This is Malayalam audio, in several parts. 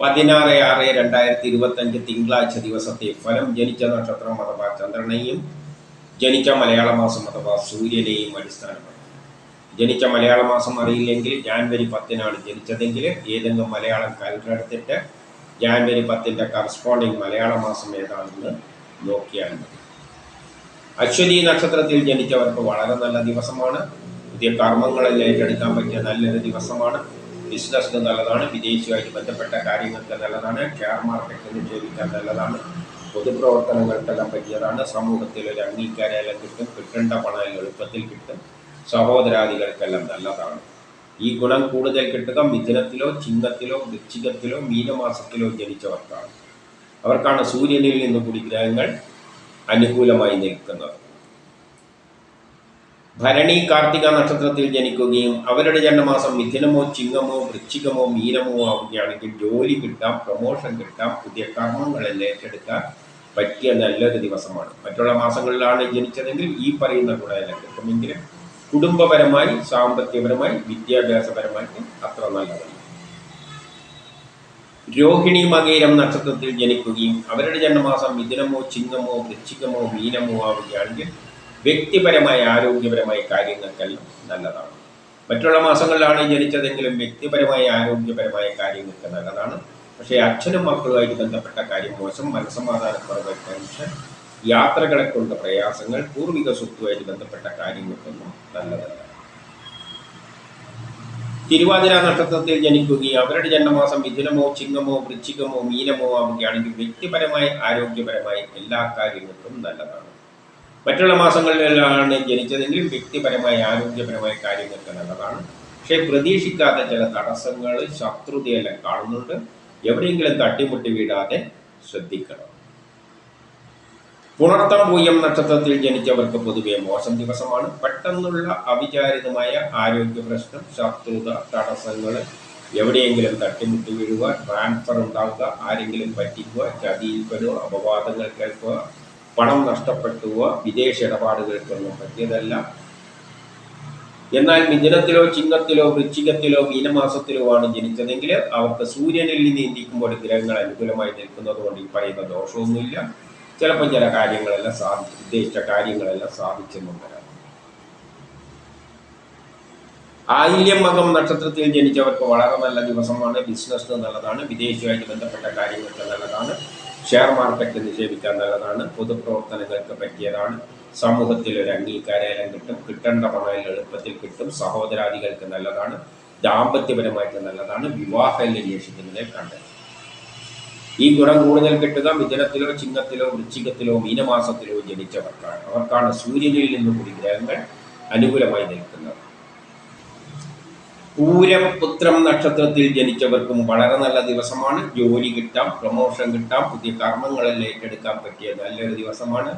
പതിനാറ് ആറ് രണ്ടായിരത്തി ഇരുപത്തഞ്ച് തിങ്കളാഴ്ച ദിവസത്തെ ഫലം ജനിച്ച നക്ഷത്രം അഥവാ ചന്ദ്രനെയും ജനിച്ച മലയാള മാസം അഥവാ സൂര്യനെയും അടിസ്ഥാനമാണ് ജനിച്ച മലയാള മാസം അറിയില്ലെങ്കിൽ ജാൻവരി പത്തിനാണ് ജനിച്ചതെങ്കിൽ ഏതെങ്കിലും മലയാളം കാലണ്ടർ എടുത്തിട്ട് ജാൻവരി പത്തിന്റെ കറസ്പോണ്ടിങ് മലയാള മാസം ഏതാണെന്ന് നോക്കിയാൽ മതി. അശ്വതി നക്ഷത്രത്തിൽ ജനിച്ചവർക്ക് വളരെ നല്ല ദിവസമാണ്. പുതിയ കർമ്മങ്ങളിൽ ഏറ്റെടുക്കാൻ പറ്റിയ നല്ലൊരു ദിവസമാണ്. ബിസിനസ്സിന് നല്ലതാണ് വിദേശിയുമായിട്ട് ബന്ധപ്പെട്ട കാര്യങ്ങൾക്ക് നല്ലതാണ് ഷെയർ മാർക്കറ്റിൽ നിക്ഷേപിക്കാൻ നല്ലതാണ് പൊതുപ്രവർത്തനങ്ങൾക്കെല്ലാം പറ്റിയതാണ് സമൂഹത്തിൽ ഒരു അംഗീകാരമെല്ലാം കിട്ടും കിട്ടേണ്ട പണം എളുപ്പത്തിൽ കിട്ടും സഹോദരാദികൾക്കെല്ലാം നല്ലതാണ്. ഈ ഗുണം കൂടുതൽ കിട്ടുക മിഥുനത്തിലോ ചിങ്കത്തിലോ വൃശ്ചികത്തിലോ മീനമാസത്തിലോ ജനിച്ചവർക്കാണ്. അവർക്കാണ് സൂര്യനിൽ നിന്ന് കൂടി ഗ്രഹങ്ങൾ അനുകൂലമായി നിൽക്കുന്നത്. ഭരണി കാർത്തിക നക്ഷത്രത്തിൽ ജനിക്കുകയും അവരുടെ ജന്മമാസം മിഥുനമോ ചിങ്ങമോ വൃശ്ചികമോ മീനമോ ആവുകയാണെങ്കിൽ ജോലി കിട്ടാം പ്രൊമോഷൻ കിട്ടാം പുതിയ കർമ്മങ്ങളെല്ലാം ഏറ്റെടുക്കാൻ പറ്റിയ നല്ലൊരു ദിവസമാണ്. മറ്റുള്ള മാസങ്ങളിലാണ് ജനിച്ചതെങ്കിൽ ഈ പറയുന്ന ഗുണമെല്ലാം കിട്ടുമെങ്കിലും കുടുംബപരമായി സാമ്പത്തികപരമായി വിദ്യാഭ്യാസപരമായിട്ട് അത്ര നല്ലതാണ് രോഹിണി മകേരം നക്ഷത്രത്തിൽ ജനിക്കുകയും അവരുടെ ജന്മമാസം മിഥുനമോ ചിങ്ങമോ വൃശ്ചികമോ മീനമോ ആവുകയാണെങ്കിൽ വ്യക്തിപരമായ ആരോഗ്യപരമായ കാര്യങ്ങൾക്കെല്ലാം നല്ലതാണ്. മറ്റുള്ള മാസങ്ങളിലാണ് ജനിച്ചതെങ്കിലും വ്യക്തിപരമായ ആരോഗ്യപരമായ കാര്യങ്ങൾക്ക് നല്ലതാണ്. പക്ഷേ അച്ഛനും മക്കളുമായിട്ട് ബന്ധപ്പെട്ട കാര്യം മോശം. മനസ്സമാധാനക്കുറവ് ടെൻഷൻ യാത്രകളെ കൊണ്ട് പ്രയാസങ്ങൾ പൂർവിക സ്വത്തുമായിട്ട് ബന്ധപ്പെട്ട കാര്യങ്ങൾക്കൊന്നും നല്ലതല്ല തിരുവാതിര നക്ഷത്രത്തിൽ ജനിക്കുകയും അവരുടെ ജന്മമാസം മിഥുനമോ ചിങ്ങമോ വൃശ്ചികമോ മീനമോ ആവുകയാണെങ്കിൽ വ്യക്തിപരമായി ആരോഗ്യപരമായി എല്ലാ കാര്യങ്ങൾക്കും നല്ലതാണ്. മറ്റുള്ള മാസങ്ങളിലാണ് ജനിച്ചതെങ്കിൽ വ്യക്തിപരമായ ആരോഗ്യപരമായ കാര്യങ്ങൾക്ക് നല്ലതാണ് പക്ഷേ പ്രതീക്ഷിക്കാത്ത ചില തടസ്സങ്ങൾ ശത്രുതയെല്ലാം കാണുന്നുണ്ട്. എവിടെയെങ്കിലും തട്ടിമുട്ടി വീടാതെ ശ്രദ്ധിക്കണം. പുണർത്തം പൂയം നക്ഷത്രത്തിൽ ജനിച്ചവർക്ക് പൊതുവെ മോശം ദിവസമാണ്. പെട്ടെന്നുള്ള അവിചാരിതമായ ആരോഗ്യ പ്രശ്നം ശത്രുത തടസ്സങ്ങൾ എവിടെയെങ്കിലും തട്ടിമുട്ടി വീഴുക ട്രാൻസ്ഫർ ഉണ്ടാവുക ആരെങ്കിലും പറ്റിക്കുക ചതിയിൽപ്പെടുക അപവാദങ്ങൾ കേൾക്കുക പണം നഷ്ടപ്പെട്ടുക വിദേശ ഇടപാടുകൾക്കൊന്നും പറ്റിയതല്ല. എന്നാൽ മിഥുനത്തിലോ ചിങ്ങത്തിലോ വൃശ്ചികത്തിലോ മീനമാസത്തിലോ ആണ് ജനിച്ചതെങ്കിൽ അവർക്ക് സൂര്യനിൽ നിന്ന് ഇന്ത്യക്കുമ്പോൾ ഗ്രഹങ്ങൾ അനുകൂലമായി നിൽക്കുന്നത് കൊണ്ട് ഈ പറയുന്ന ദോഷമൊന്നുമില്ല. ചിലപ്പോൾ ചില കാര്യങ്ങളെല്ലാം സാധിച്ചു ഉദ്ദേശിച്ച കാര്യങ്ങളെല്ലാം സാധിച്ചെന്നും വരാം. ആയില്യം മകം നക്ഷത്രത്തിൽ ജനിച്ചവർക്ക് വളരെ നല്ല ദിവസമാണ്. ബിസിനസ് നല്ലതാണ്. വിദേശവുമായിട്ട് ബന്ധപ്പെട്ട കാര്യങ്ങൾക്ക് നല്ലതാണ്. ഷെയർ മാർക്കറ്റ് നിക്ഷേപിക്കാൻ നല്ലതാണ് പൊതുപ്രവർത്തനങ്ങൾക്ക് പറ്റിയതാണ്. സമൂഹത്തിൽ ഒരു അംഗീകാരം കിട്ടും. കിട്ടേണ്ട പണം എളുപ്പത്തിൽ കിട്ടും. സഹോദരാദികൾക്ക് നല്ലതാണ്. ദാമ്പത്യപരമായിട്ട് നല്ലതാണ്. വിവാഹം അന്വേഷിക്കുന്നതിനെ കണ്ടത്. ഈ ഗുണം കൂടുതൽ കിട്ടുക മിഥുനത്തിലോ ചിങ്ങത്തിലോ വൃശ്ചികത്തിലോ മീനമാസത്തിലോ ജനിച്ചവർക്കാണ്. അവർക്കാണ് സൂര്യനിൽ നിന്നും കൂടി ഗ്രഹങ്ങൾ അനുകൂലമായി നിൽക്കുന്നത്. പൂരം പുത്രം നക്ഷത്രത്തിൽ ജനിച്ചവർക്കും വളരെ നല്ല ദിവസമാണ്. ജോലി കിട്ടാം പ്രൊമോഷൻ കിട്ടാം പുതിയ കർമ്മങ്ങളെല്ലാം ഏറ്റെടുക്കാൻ പറ്റിയ നല്ലൊരു ദിവസമാണ്.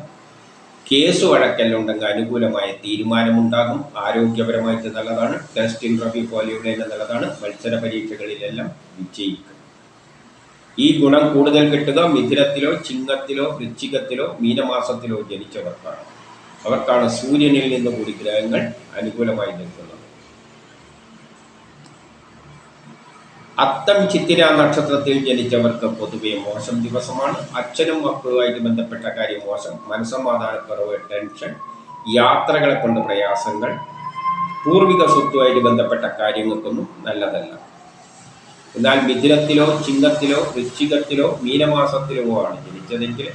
കേസ് വഴക്കെല്ലാം ഉണ്ടെങ്കിൽ അനുകൂലമായ തീരുമാനമുണ്ടാകും. ആരോഗ്യപരമായിട്ട് നല്ലതാണ്. ടെസ്റ്റ് ഇന്റർവ്യൂ പോലെയുള്ള നല്ലതാണ്. മത്സര പരീക്ഷകളിലെല്ലാം വിജയിക്കും. ഈ ഗുണം കൂടുതൽ കിട്ടുക മിഥുനത്തിലോ ചിങ്ങത്തിലോ വൃശ്ചികത്തിലോ മീനമാസത്തിലോ ജനിച്ചവർക്കാണ്. അവർക്കാണ് സൂര്യനിൽ നിന്ന് കൂടി ഗ്രഹങ്ങൾ അനുകൂലമായി നിൽക്കുന്നത്. അത്തം ചിത്തിര നക്ഷത്രത്തിൽ ജനിച്ചവർക്ക് പൊതുവെ മോശം ദിവസമാണ്. അച്ഛനും മക്കളുമായിട്ട് ബന്ധപ്പെട്ട കാര്യം മോശം. മനസ്സമാധാനക്കുറവ് ടെൻഷൻ യാത്രകളെ കൊണ്ട് പ്രയാസങ്ങൾ പൂർവിക സ്വത്തുമായിട്ട് ബന്ധപ്പെട്ട കാര്യങ്ങൾക്കൊന്നും നല്ലതല്ല. എന്നാൽ മിഥുനത്തിലോ ചിങ്ങത്തിലോ വൃശ്ചികത്തിലോ മീനമാസത്തിലോ ആണ് ജനിച്ചതെങ്കിൽ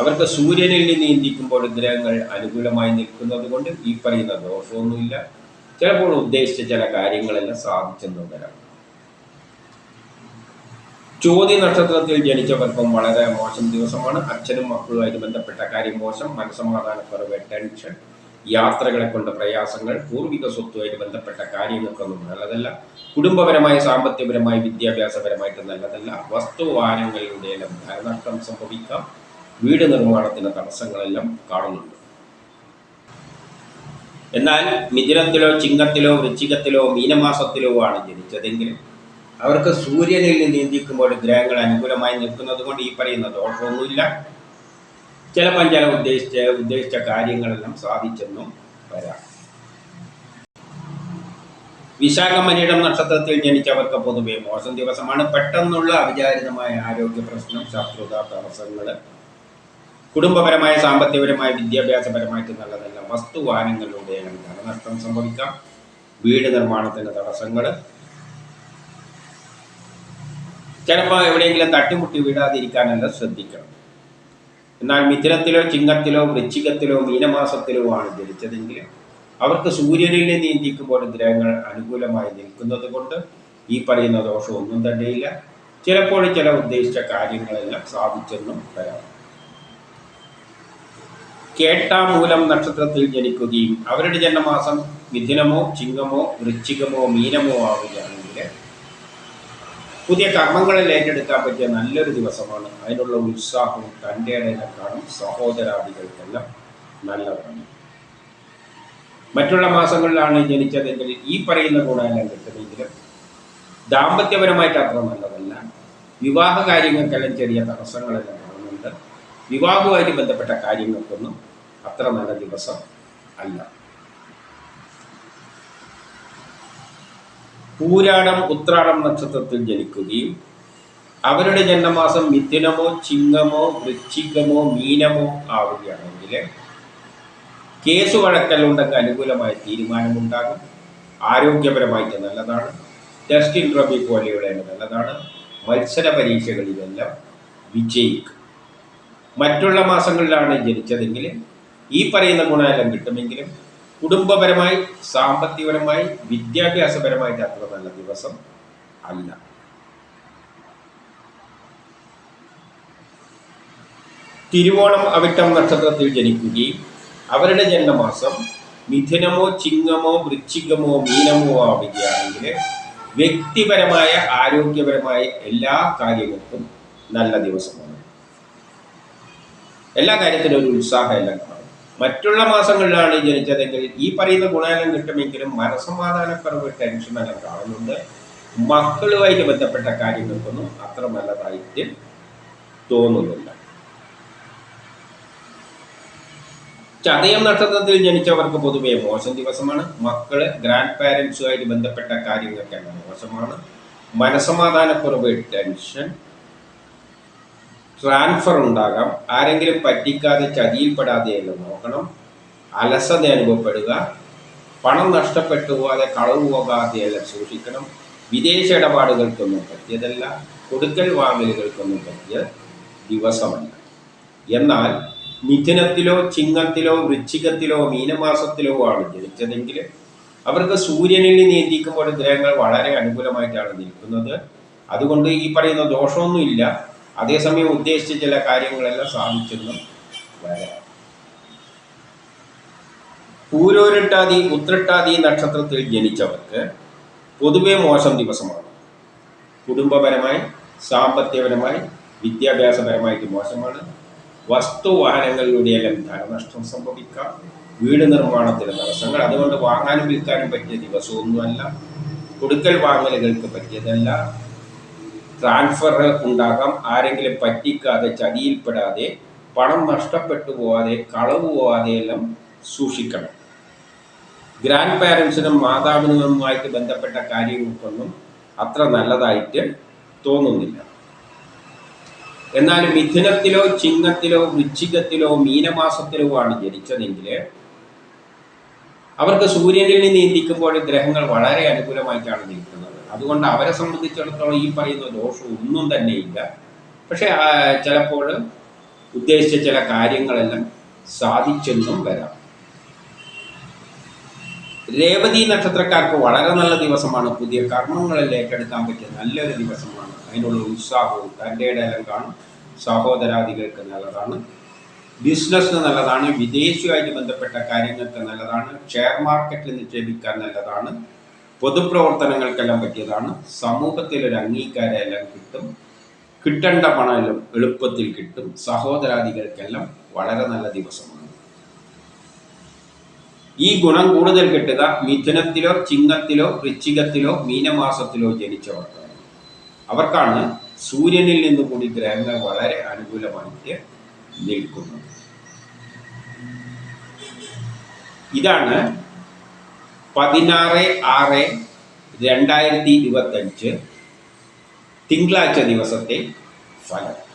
അവർക്ക് സൂര്യനിൽ നിന്ന് ഇന്ത്യക്കുമ്പോൾ ഗ്രഹങ്ങൾ അനുകൂലമായി നിൽക്കുന്നത് കൊണ്ട് ഈ പറയുന്ന ദോഷമൊന്നുമില്ല. ചിലപ്പോൾ ഉദ്ദേശിച്ച ചില കാര്യങ്ങളെല്ലാം സാധിച്ചെന്നും വരാം ചോദ്യ നക്ഷത്രത്തിൽ ജനിച്ചവർക്കും വളരെ മോശം ദിവസമാണ്. അച്ഛനും മക്കളുമായിട്ട് ബന്ധപ്പെട്ട കാര്യം മോശം. മനസ്സമാധാനക്കുറവ് ടെൻഷൻ യാത്രകളെ കൊണ്ട് പ്രയാസങ്ങൾ പൂർവിക സ്വത്തുമായിട്ട് ബന്ധപ്പെട്ട കാര്യങ്ങൾക്കൊന്നും നല്ലതല്ല. കുടുംബപരമായ സാമ്പത്തികപരമായി വിദ്യാഭ്യാസപരമായിട്ട് നല്ലതല്ല. വസ്തുവാനങ്ങളിലൂടെയെല്ലാം ധനനഷ്ടം സംഭവിക്കാം. വീട് നിർമ്മാണത്തിന് തടസ്സങ്ങളെല്ലാം കാണുന്നുണ്ട്. എന്നാൽ മിഥുനത്തിലോ ചിങ്ങത്തിലോ വൃശ്ചികത്തിലോ മീനമാസത്തിലോ ആണ് ജനിച്ചതെങ്കിൽ അവർക്ക് സൂര്യനിൽ നിന്ന് ചിന്തിക്കുമ്പോൾ ഗ്രഹങ്ങൾ അനുകൂലമായി നിൽക്കുന്നത് കൊണ്ട് ഈ പറയുന്ന ദോഷമൊന്നുമില്ല ചിലപ്പോൾ ചില ഉദ്ദേശിച്ച ഉദ്ദേശിച്ച കാര്യങ്ങളെല്ലാം സാധിച്ചെന്നും വരാം. വിശാഖമനിടം നക്ഷത്രത്തിൽ ജനിച്ചവർക്ക് പൊതുവെ മോശം ദിവസമാണ്. പെട്ടെന്നുള്ള അവിചാരിതമായ ആരോഗ്യ പ്രശ്നം ശത്രുത തടസ്സങ്ങൾ കുടുംബപരമായ സാമ്പത്തികപരമായ വിദ്യാഭ്യാസപരമായിട്ട് നല്ലതല്ല. വസ്തുവാനങ്ങളിലൂടെയാണ് ധനനഷ്ടം സംഭവിക്കാം. വീട് നിർമ്മാണത്തിന്റെ തടസ്സങ്ങൾ ചിലപ്പോൾ എവിടെയെങ്കിലും തട്ടിമുട്ടി വീഴാതിരിക്കാനെല്ലാം ശ്രദ്ധിക്കണം. എന്നാൽ മിഥുനത്തിലോ ചിങ്ങത്തിലോ വൃശ്ചികത്തിലോ മീനമാസത്തിലോ ആണ് ജനിച്ചതെങ്കിൽ അവർക്ക് സൂര്യനിൽ നീന്തിക്കുമ്പോൾ ഗ്രഹങ്ങൾ അനുകൂലമായി നിൽക്കുന്നത് കൊണ്ട് ഈ പറയുന്ന ദോഷം ഒന്നും തന്നെയില്ല. ചിലപ്പോൾ ചില ഉദ്ദേശിച്ച കാര്യങ്ങളെല്ലാം സാധിച്ചെന്നും വരാം കേട്ടാമൂലം നക്ഷത്രത്തിൽ ജനിക്കുകയും അവരുടെ ജന്മമാസം മിഥുനമോ ചിങ്ങമോ വൃശ്ചികമോ മീനമോ ആവുകയാണെങ്കിൽ പുതിയ കർമ്മങ്ങളിൽ ഏറ്റെടുക്കാൻ പറ്റിയ നല്ലൊരു ദിവസമാണ്. അതിനുള്ള ഉത്സാഹവും തന്റെ ഇടയിലെ കാണും സഹോദരാദികൾക്കെല്ലാം നല്ലതാണ്. മറ്റുള്ള മാസങ്ങളിലാണ് ജനിച്ചതെങ്കിൽ ഈ പറയുന്ന ഗുണമെല്ലാം കിട്ടുമെങ്കിലും ദാമ്പത്യപരമായിട്ട് അത്ര നല്ലതല്ല. വിവാഹ കാര്യങ്ങൾക്കെല്ലാം ചെറിയ തടസ്സങ്ങളെല്ലാം കാണുന്നുണ്ട് വിവാഹവുമായിട്ട് ബന്ധപ്പെട്ട കാര്യങ്ങൾക്കൊന്നും അത്ര നല്ല ദിവസം അല്ല. പൂരാടം ഉത്രാടം നക്ഷത്രത്തിൽ ജനിക്കുകയും അവരുടെ ജന്മമാസം മിഥുനമോ ചിങ്ങമോ വൃശ്ചികമോ മീനമോ ആവുകയാണെങ്കിൽ കേസ് വഴക്കല്ലുണ്ടെങ്കിൽ അനുകൂലമായ തീരുമാനമുണ്ടാകും. ആരോഗ്യപരമായിട്ട് നല്ലതാണ്. ടെസ്റ്റ് ഇൻട്രവ്യൂ പോലെയുള്ള നല്ലതാണ്. മത്സര പരീക്ഷകളിലെല്ലാം വിജയിക്കും. മറ്റുള്ള മാസങ്ങളിലാണ് ജനിച്ചതെങ്കിൽ ഈ പറയുന്ന ഗുണമെല്ലാം കിട്ടുമെങ്കിലും കുടുംബപരമായി സാമ്പത്തികപരമായി വിദ്യാഭ്യാസപരമായി അത്ര നല്ല ദിവസം അല്ല. തിരുവോണം അവിട്ടം നക്ഷത്രത്തിൽ ജനിക്കുകയും അവരുടെ ജന്മമാസം മിഥുനമോ ചിങ്ങമോ വൃശ്ചികമോ മീനമോ ആവുകയാണെങ്കിൽ വ്യക്തിപരമായ ആരോഗ്യപരമായ എല്ലാ കാര്യങ്ങൾക്കും നല്ല ദിവസമാണ്. എല്ലാ കാര്യത്തിലും ഒരു ഉത്സാഹം എല്ലാം കാണും. മറ്റുള്ള മാസങ്ങളിലാണ് ജനിച്ചതെങ്കിൽ ഈ പറയുന്ന ഗുണനം കിട്ടുമെങ്കിലും മനസമാധാനക്കുറവ് ടെൻഷനെല്ലാം കാണുന്നുണ്ട്. മക്കളുമായിട്ട് ബന്ധപ്പെട്ട കാര്യങ്ങൾക്കൊന്നും അത്ര നല്ലതായിട്ട് തോന്നുന്നില്ല. ചതയം നക്ഷത്രത്തിൽ ജനിച്ചവർക്ക് പൊതുവെ മോശം ദിവസമാണ്. മക്കൾ ഗ്രാൻഡ് പാരൻസുമായിട്ട് ബന്ധപ്പെട്ട കാര്യങ്ങൾക്കെല്ലാം മോശമാണ്. മനസമാധാനക്കുറവ് ടെൻഷൻ ട്രാൻസ്ഫർ ഉണ്ടാകാം. ആരെങ്കിലും പറ്റിക്കാതെ ചതിയിൽപ്പെടാതെ എന്ന് നോക്കണം. അലസത അനുഭവപ്പെടുക. പണം നഷ്ടപ്പെട്ടു പോകാതെ കളവ് പോകാതെയെല്ലാം സൂക്ഷിക്കണം. വിദേശ ഇടപാടുകൾക്കൊന്നും പറ്റിയതല്ല. കൊടുക്കൽ വാങ്ങലുകൾക്കൊന്നും പറ്റിയ ദിവസമല്ല. എന്നാൽ മിഥുനത്തിലോ ചിങ്ങത്തിലോ വൃശ്ചികത്തിലോ മീനമാസത്തിലോ ആണ് ജനിച്ചതെങ്കിൽ അവർക്ക് സൂര്യനിൽ നിയന്ത്രിക്കുമ്പോൾ ഗ്രഹങ്ങൾ വളരെ അനുകൂലമായിട്ടാണ് നിൽക്കുന്നത്. അതുകൊണ്ട് ഈ പറയുന്ന ദോഷമൊന്നുമില്ല. അതേസമയം ഉദ്ദേശിച്ച ചില കാര്യങ്ങളെല്ലാം സാധിച്ചെന്നും വരാം. പൂരോരിട്ടാതി ഉത്രട്ടാതി നക്ഷത്രത്തിൽ ജനിച്ചവർക്ക് പൊതുവെ മോശം ദിവസമാണ്. കുടുംബപരമായി സാമ്പത്തികപരമായി വിദ്യാഭ്യാസപരമായിട്ട് മോശമാണ്. വസ്തുവാഹനങ്ങളിലൂടെയെല്ലാം ധനനഷ്ടം സംഭവിക്കാം. വീട് നിർമ്മാണത്തിന് തടസ്സങ്ങൾ അതുകൊണ്ട് വാങ്ങാനും വിൽക്കാനും പറ്റിയ ദിവസമൊന്നുമല്ല. കൊടുക്കൽ വാങ്ങലുകൾക്ക് പറ്റിയതല്ല. ട്രാൻസ്ഫർ ഉണ്ടാകാം. ആരെങ്കിലും പറ്റിക്കാതെ ചതിയിൽപ്പെടാതെ പണം നഷ്ടപ്പെട്ടു പോവാതെ കളവ് പോവാതെ എല്ലാം സൂക്ഷിക്കണം. ഗ്രാൻഡ് പാരൻസിനും മാതാവിനുമായിട്ട് ബന്ധപ്പെട്ട കാര്യങ്ങൾക്കൊന്നും അത്ര നല്ലതായിട്ട് തോന്നുന്നില്ല. എന്നാൽ മിഥുനത്തിലോ ചിങ്ങത്തിലോ വൃശ്ചികത്തിലോ മീനമാസത്തിലോ ആണ് ജനിച്ചതെങ്കിൽ അവർക്ക് സൂര്യനിൽ നിന്ന് നീന്തിക്കുമ്പോൾ ഗ്രഹങ്ങൾ വളരെ അനുകൂലമായിട്ടാണ് നിൽക്കുന്നത്. അതുകൊണ്ട് അവരെ സംബന്ധിച്ചിടത്തോളം ഈ പറയുന്ന ദോഷം ഒന്നും തന്നെയില്ല പക്ഷെ പക്ഷേ ചിലപ്പോൾ ഉദ്ദേശിച്ച ചില കാര്യങ്ങളെല്ലാം സാധിച്ചെന്നും വരാം. രേവതി നക്ഷത്രക്കാർക്ക് വളരെ നല്ല ദിവസമാണ്. പുതിയ കർമ്മങ്ങളിൽ ഏറ്റെടുക്കാൻ പറ്റിയ നല്ലൊരു ദിവസമാണ്. അതിനുള്ള ഉത്സാഹവും തന്റെ ഇടയിലും കാണും. സഹോദരാദികൾക്ക് നല്ലതാണ്. ബിസിനസ്സിന് നല്ലതാണ്. വിദേശവുമായിട്ട് ബന്ധപ്പെട്ട കാര്യങ്ങൾക്ക് നല്ലതാണ്. ഷെയർ മാർക്കറ്റിൽ നിക്ഷേപിക്കാൻ നല്ലതാണ്. പൊതുപ്രവർത്തനങ്ങൾക്കെല്ലാം പറ്റിയതാണ്. സമൂഹത്തിൽ ഒരു അംഗീകാരം എല്ലാം കിട്ടും. കിട്ടേണ്ട പണമെല്ലാം എളുപ്പത്തിൽ കിട്ടും. സഹോദരാദികൾക്കെല്ലാം വളരെ നല്ല ദിവസമാണ്. ഈ ഗുണം കൂടുതൽ കിട്ടുക മിഥുനത്തിലോ ചിങ്ങത്തിലോ വൃശ്ചികത്തിലോ മീനമാസത്തിലോ ജനിച്ചവർക്കാണ്. അവർക്കാണ് സൂര്യനിൽ നിന്ന് കൂടി ഗ്രഹങ്ങൾ വളരെ അനുകൂലമായിട്ട് നിൽക്കുന്നത്. ഇതാണ് പതിനാറ് ആറ് രണ്ടായിരത്തി ഇരുപത്തഞ്ച് തിങ്കളാഴ്ച ദിവസത്തെ ഫലം.